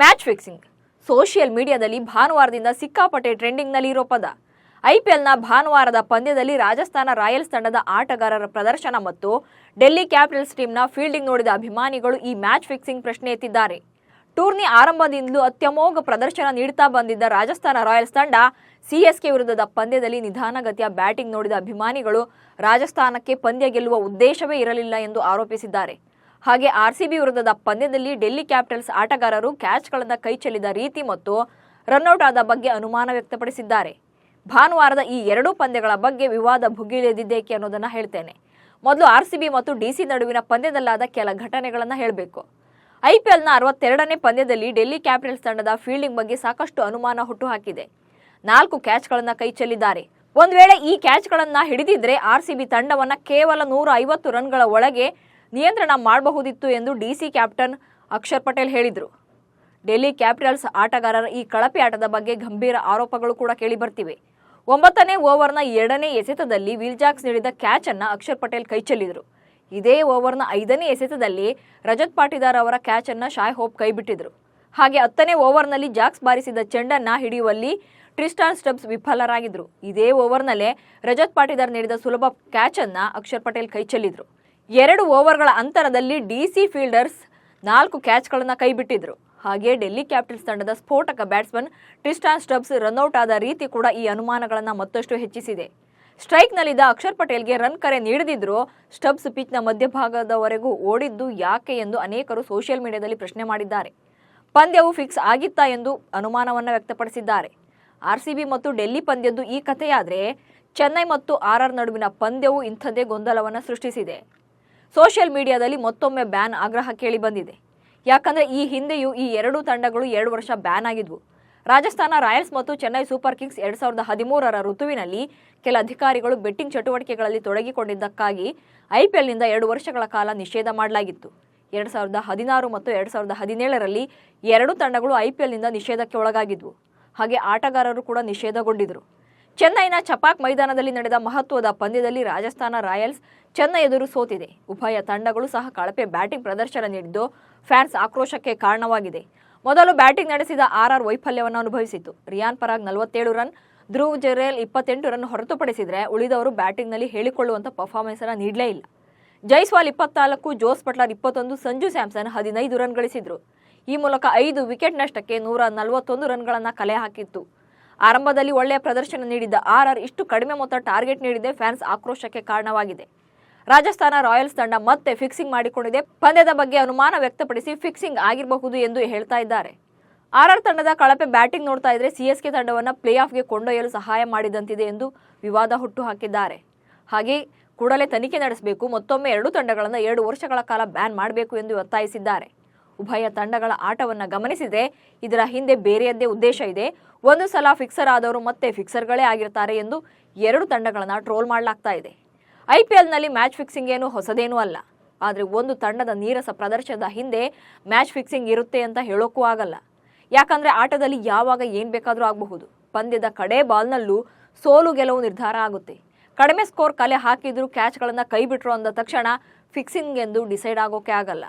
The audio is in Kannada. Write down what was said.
ಮ್ಯಾಚ್ ಫಿಕ್ಸಿಂಗ್ ಸೋಷಿಯಲ್ ಮೀಡಿಯಾದಲ್ಲಿ ಭಾನುವಾರದಿಂದ ಸಿಕ್ಕಾಪಟ್ಟೆ ಟ್ರೆಂಡಿಂಗ್ನಲ್ಲಿ ಇರೋ ಪದ ಐಪಿಎಲ್ನ ಭಾನುವಾರದ ಪಂದ್ಯದಲ್ಲಿ ರಾಜಸ್ಥಾನ ರಾಯಲ್ಸ್ ತಂಡದ ಆಟಗಾರರ ಪ್ರದರ್ಶನ ಮತ್ತು ಡೆಲ್ಲಿ ಕ್ಯಾಪಿಟಲ್ಸ್ ಟೀಮ್ನ ಫೀಲ್ಡಿಂಗ್ ನೋಡಿದ ಅಭಿಮಾನಿಗಳು ಈ ಮ್ಯಾಚ್ ಫಿಕ್ಸಿಂಗ್ ಪ್ರಶ್ನೆ ಎತ್ತಿದ್ದಾರೆ. ಟೂರ್ನಿ ಆರಂಭದಿಂದಲೂ ಅತ್ಯಮೋಘ ಪ್ರದರ್ಶನ ನೀಡುತ್ತಾ ಬಂದಿದ್ದ ರಾಜಸ್ಥಾನ ರಾಯಲ್ಸ್ ತಂಡ ಸಿಎಸ್ಕೆ ವಿರುದ್ಧದ ಪಂದ್ಯದಲ್ಲಿ ನಿಧಾನಗತಿಯ ಬ್ಯಾಟಿಂಗ್ ನೋಡಿದ ಅಭಿಮಾನಿಗಳು ರಾಜಸ್ಥಾನಕ್ಕೆ ಪಂದ್ಯ ಗೆಲ್ಲುವ ಉದ್ದೇಶವೇ ಇರಲಿಲ್ಲ ಎಂದು ಆರೋಪಿಸಿದ್ದಾರೆ. ಹಾಗೆ ಆರ್ಸಿಬಿ ವಿರುದ್ಧದ ಪಂದ್ಯದಲ್ಲಿ ಡೆಲ್ಲಿ ಕ್ಯಾಪಿಟಲ್ಸ್ ಆಟಗಾರರು ಕ್ಯಾಚ್ಗಳನ್ನು ಕೈ ಚೆಲ್ಲಿದ ರೀತಿ ಮತ್ತು ರನ್ಔಟ್ ಆದ ಬಗ್ಗೆ ಅನುಮಾನ ವ್ಯಕ್ತಪಡಿಸಿದ್ದಾರೆ. ಭಾನುವಾರದ ಈ ಎರಡೂ ಪಂದ್ಯಗಳ ಬಗ್ಗೆ ವಿವಾದ ಭುಗಿಳಿದಿದ್ದೇಕೆ ಅನ್ನೋದನ್ನು ಹೇಳ್ತೇನೆ. ಮೊದಲು ಆರ್ಸಿಬಿ ಮತ್ತು ಡಿಸಿ ನಡುವಿನ ಪಂದ್ಯದಲ್ಲಾದ ಕೆಲ ಘಟನೆಗಳನ್ನು ಹೇಳಬೇಕು. ಐಪಿಎಲ್ನ ಅರವತ್ತೆರಡನೇ ಪಂದ್ಯದಲ್ಲಿ ಡೆಲ್ಲಿ ಕ್ಯಾಪಿಟಲ್ಸ್ ತಂಡದ ಫೀಲ್ಡಿಂಗ್ ಬಗ್ಗೆ ಸಾಕಷ್ಟು ಅನುಮಾನ ಹುಟ್ಟುಹಾಕಿದೆ. ನಾಲ್ಕು ಕ್ಯಾಚ್ಗಳನ್ನು ಕೈ ಚೆಲ್ಲಿದ್ದಾರೆ ಒಂದು ವೇಳೆ ಈ ಕ್ಯಾಚ್ಗಳನ್ನು ಹಿಡಿದಿದ್ರೆ ಆರ್ಸಿಬಿ ತಂಡವನ್ನು ಕೇವಲ ನೂರ ಐವತ್ತು ರನ್ಗಳ ಒಳಗೆ ನಿಯಂತ್ರಣ ಮಾಡಬಹುದಿತ್ತು ಎಂದು ಡಿಸಿ ಕ್ಯಾಪ್ಟನ್ ಅಕ್ಷರ್ ಪಟೇಲ್ ಹೇಳಿದರು. ಡೆಲ್ಲಿ ಕ್ಯಾಪಿಟಲ್ಸ್ ಆಟಗಾರರ ಈ ಕಳಪೆ ಆಟದ ಬಗ್ಗೆ ಗಂಭೀರ ಆರೋಪಗಳು ಕೂಡ ಕೇಳಿಬರ್ತಿವೆ. ಒಂಬತ್ತನೇ ಓವರ್ನ ಎರಡನೇ ಎಸೆತದಲ್ಲಿ ವಿಲ್ಜಾಕ್ಸ್ ನೀಡಿದ ಕ್ಯಾಚ್ ಅನ್ನು ಅಕ್ಷರ್ ಪಟೇಲ್ ಕೈಚೆಲ್ಲಿದರು ಇದೇ ಓವರ್ನ ಐದನೇ ಎಸೆತದಲ್ಲಿ ರಜತ್ ಪಾಟಿದಾರ್ ಅವರ ಕ್ಯಾಚ್ ಅನ್ನು ಶಾಯ್ ಹೋಪ್ ಕೈಬಿಟ್ಟಿದ್ರು ಹಾಗೆ ಹತ್ತನೇ ಓವರ್ನಲ್ಲಿ ಜಾಕ್ಸ್ ಬಾರಿಸಿದ ಚೆಂಡನ್ನ ಹಿಡಿಯುವಲ್ಲಿ ಟ್ರಿಸ್ಟಾನ್ ಸ್ಟಬ್ಸ್ ವಿಫಲರಾಗಿದ್ದರು ಇದೇ ಓವರ್ನಲ್ಲೇ ರಜತ್ ಪಾಟಿದಾರ್ ನೀಡಿದ ಸುಲಭ ಕ್ಯಾಚ್ ಅನ್ನ ಅಕ್ಷರ್ ಪಟೇಲ್ ಕೈಚೆಲ್ಲಿದ್ರು ಎರಡು ಓವರ್ಗಳ ಅಂತರದಲ್ಲಿ ಡಿಸಿ ಫೀಲ್ಡರ್ಸ್ ನಾಲ್ಕು ಕ್ಯಾಚ್ಗಳನ್ನು ಕೈಬಿಟ್ಟಿದ್ರು. ಹಾಗೆ ಡೆಲ್ಲಿ ಕ್ಯಾಪಿಟಲ್ಸ್ ತಂಡದ ಸ್ಫೋಟಕ ಬ್ಯಾಟ್ಸ್ಮನ್ ಟ್ರಿಸ್ಟಾನ್ ಸ್ಟಬ್ಸ್ ರನ್ಔಟ್ ಆದ ರೀತಿ ಕೂಡ ಈ ಅನುಮಾನಗಳನ್ನು ಮತ್ತಷ್ಟು ಹೆಚ್ಚಿಸಿದೆ. ಸ್ಟ್ರೈಕ್ನಲ್ಲಿದ್ದ ಅಕ್ಷರ್ ಪಟೇಲ್ಗೆ ರನ್ ಕರೆ ನೀಡದಿದ್ರು ಸ್ಟಬ್ಸ್ ಪಿಚ್ನ ಮಧ್ಯಭಾಗದವರೆಗೂ ಓಡಿದ್ದು ಯಾಕೆ ಎಂದು ಅನೇಕರು ಸೋಷಿಯಲ್ ಮೀಡಿಯಾದಲ್ಲಿ ಪ್ರಶ್ನೆ ಮಾಡಿದ್ದಾರೆ. ಪಂದ್ಯವು ಫಿಕ್ಸ್ ಆಗಿತ್ತಾ ಎಂದು ಅನುಮಾನವನ್ನು ವ್ಯಕ್ತಪಡಿಸಿದ್ದಾರೆ. ಆರ್ಸಿಬಿ ಮತ್ತು ಡೆಲ್ಲಿ ಪಂದ್ಯದ್ದು ಈ ಕಥೆಯಾದರೆ, ಚೆನ್ನೈ ಮತ್ತು ಆರ್ಆರ್ ನಡುವಿನ ಪಂದ್ಯವು ಇಂಥದ್ದೇ ಗೊಂದಲವನ್ನು ಸೃಷ್ಟಿಸಿದೆ. ಸೋಷಿಯಲ್ ಮೀಡಿಯಾದಲ್ಲಿ ಮತ್ತೊಮ್ಮೆ ಬ್ಯಾನ್ ಆಗ್ರಹ ಕೇಳಿ ಬಂದಿದೆ. ಯಾಕಂದ್ರೆ ಈ ಹಿಂದೆಯೂ ಈ ಎರಡೂ ತಂಡಗಳು ಎರಡು ವರ್ಷ ಬ್ಯಾನ್ ಆಗಿದ್ವು. ರಾಜಸ್ಥಾನ ರಾಯಲ್ಸ್ ಮತ್ತು ಚೆನ್ನೈ ಸೂಪರ್ ಕಿಂಗ್ಸ್ ಎರಡ್ ಸಾವಿರದ ಹದಿಮೂರರ ಋತುವಿನಲ್ಲಿ ಕೆಲ ಅಧಿಕಾರಿಗಳು ಬೆಟ್ಟಿಂಗ್ ಚಟುವಟಿಕೆಗಳಲ್ಲಿ ತೊಡಗಿಕೊಂಡಿದ್ದಕ್ಕಾಗಿ ಐಪಿಎಲ್ನಿಂದ ಎರಡು ವರ್ಷಗಳ ಕಾಲ ನಿಷೇಧ ಮಾಡಲಾಗಿತ್ತು. ಎರಡ್ ಸಾವಿರದ ಹದಿನಾರು ಮತ್ತು ಎರಡ್ ಸಾವಿರದ ಹದಿನೇಳರಲ್ಲಿ ಎರಡು ತಂಡಗಳು ಐಪಿಎಲ್ನಿಂದ ನಿಷೇಧಕ್ಕೆ ಒಳಗಾಗಿದ್ವು. ಹಾಗೆ ಆಟಗಾರರು ಕೂಡ ನಿಷೇಧಗೊಂಡಿದ್ರು. ಚೆನ್ನೈನ ಚಪಾಕ್ ಮೈದಾನದಲ್ಲಿ ನಡೆದ ಮಹತ್ವದ ಪಂದ್ಯದಲ್ಲಿ ರಾಜಸ್ಥಾನ ರಾಯಲ್ಸ್ ಚೆನ್ನೈ ಎದುರು ಸೋತಿದೆ. ಉಭಯ ತಂಡಗಳು ಸಹ ಕಳಪೆ ಬ್ಯಾಟಿಂಗ್ ಪ್ರದರ್ಶನ ನೀಡಿದ್ದು ಫ್ಯಾನ್ಸ್ ಆಕ್ರೋಶಕ್ಕೆ ಕಾರಣವಾಗಿದೆ. ಮೊದಲು ಬ್ಯಾಟಿಂಗ್ ನಡೆಸಿದ ಆರ್ಆರ್ ವೈಫಲ್ಯವನ್ನು ಅನುಭವಿಸಿತು ರಿಯಾನ್ ಪರಾಗ್ ನಲವತ್ತೇಳು ರನ್, ಧ್ರುವ್ ಜೆರೇಲ್ ಇಪ್ಪತ್ತೆಂಟು ರನ್ ಹೊರತುಪಡಿಸಿದರೆ ಉಳಿದವರು ಬ್ಯಾಟಿಂಗ್ನಲ್ಲಿ ಹೇಳಿಕೊಳ್ಳುವಂಥ ಪರ್ಫಾರ್ಮೆನ್ಸ್ ಅನ್ನು ನೀಡಲೇ ಇಲ್ಲ. ಜೈಸ್ವಾಲ್ ಇಪ್ಪತ್ನಾಲ್ಕು, ಜೋಸ್ ಪಟ್ಲರ್ ಇಪ್ಪತ್ತೊಂದು, ಸಂಜು ಸ್ಯಾಮ್ಸನ್ ಹದಿನೈದು ರನ್ ಗಳಿಸಿದ್ರು. ಈ ಮೂಲಕ ಐದು ವಿಕೆಟ್ ನಷ್ಟಕ್ಕೆ ನೂರ ನಲವತ್ತೊಂದು ರನ್ಗಳನ್ನು ಕಲೆ ಹಾಕಿತ್ತು. ಆರಂಭದಲ್ಲಿ ಒಳ್ಳೆಯ ಪ್ರದರ್ಶನ ನೀಡಿದ್ದ ಆರ್ಆರ್ ಇಷ್ಟು ಕಡಿಮೆ ಮೊತ್ತ ಟಾರ್ಗೆಟ್ ನೀಡಿದೆ ಫ್ಯಾನ್ಸ್ ಆಕ್ರೋಶಕ್ಕೆ ಕಾರಣವಾಗಿದೆ. ರಾಜಸ್ಥಾನ ರಾಯಲ್ಸ್ ತಂಡ ಮತ್ತೆ ಫಿಕ್ಸಿಂಗ್ ಮಾಡಿಕೊಂಡಿದೆ. ಪಂದ್ಯದ ಬಗ್ಗೆ ಅನುಮಾನ ವ್ಯಕ್ತಪಡಿಸಿ ಫಿಕ್ಸಿಂಗ್ ಆಗಿರಬಹುದು ಎಂದು ಹೇಳ್ತಾ ಇದ್ದಾರೆ. ಆರ್ಆರ್ ತಂಡದ ಕಳಪೆ ಬ್ಯಾಟಿಂಗ್ ನೋಡ್ತಾ ಇದ್ರೆ ಸಿಎಸ್ಕೆ ತಂಡವನ್ನು ಪ್ಲೇ ಆಫ್ಗೆ ಕೊಂಡೊಯ್ಯಲು ಸಹಾಯ ಮಾಡಿದಂತಿದೆ ಎಂದು ವಿವಾದ ಹುಟ್ಟು ಹಾಕಿದ್ದಾರೆ. ಹಾಗೆ ಕೂಡಲೇ ತನಿಖೆ ನಡೆಸಬೇಕು. ಮತ್ತೊಮ್ಮೆ ಎರಡು ತಂಡಗಳನ್ನು ಎರಡು ವರ್ಷಗಳ ಕಾಲ ಬ್ಯಾನ್ ಮಾಡಬೇಕು ಎಂದು ಒತ್ತಾಯಿಸಿದ್ದಾರೆ. ಉಭಯ ತಂಡಗಳ ಆಟವನ್ನು ಗಮನಿಸಿದೆ. ಇದರ ಹಿಂದೆ ಬೇರೆಯದ್ದೇ ಉದ್ದೇಶ ಇದೆ. ಒಂದು ಸಲ ಫಿಕ್ಸರ್ ಆದವರು ಮತ್ತೆ ಫಿಕ್ಸರ್ಗಳೇ ಆಗಿರ್ತಾರೆ ಎಂದು ಎರಡು ತಂಡಗಳನ್ನು ಟ್ರೋಲ್ ಮಾಡಲಾಗ್ತಾ ಇದೆ. ಐಪಿಎಲ್ನಲ್ಲಿ ಮ್ಯಾಚ್ ಫಿಕ್ಸಿಂಗ್ ಏನು ಹೊಸದೇನೂ ಅಲ್ಲ. ಆದರೆ ಒಂದು ತಂಡದ ನೀರಸ ಪ್ರದರ್ಶನದ ಹಿಂದೆ ಮ್ಯಾಚ್ ಫಿಕ್ಸಿಂಗ್ ಇರುತ್ತೆ ಅಂತ ಹೇಳೋಕ್ಕೂ ಆಗಲ್ಲ. ಯಾಕಂದ್ರೆ ಆಟದಲ್ಲಿ ಯಾವಾಗ ಏನು ಬೇಕಾದರೂ ಆಗಬಹುದು. ಪಂದ್ಯದ ಕಡೆ ಬಾಲ್ನಲ್ಲೂ ಸೋಲು ಗೆಲುವು ನಿರ್ಧಾರ ಆಗುತ್ತೆ. ಕಡಿಮೆ ಸ್ಕೋರ್ ಕಲೆ ಹಾಕಿದ್ರು ಕ್ಯಾಚ್ಗಳನ್ನು ಕೈ ಬಿಟ್ರು ಅಂದ ತಕ್ಷಣ ಫಿಕ್ಸಿಂಗ್ ಎಂದು ಡಿಸೈಡ್ ಆಗೋಕೆ ಆಗಲ್ಲ.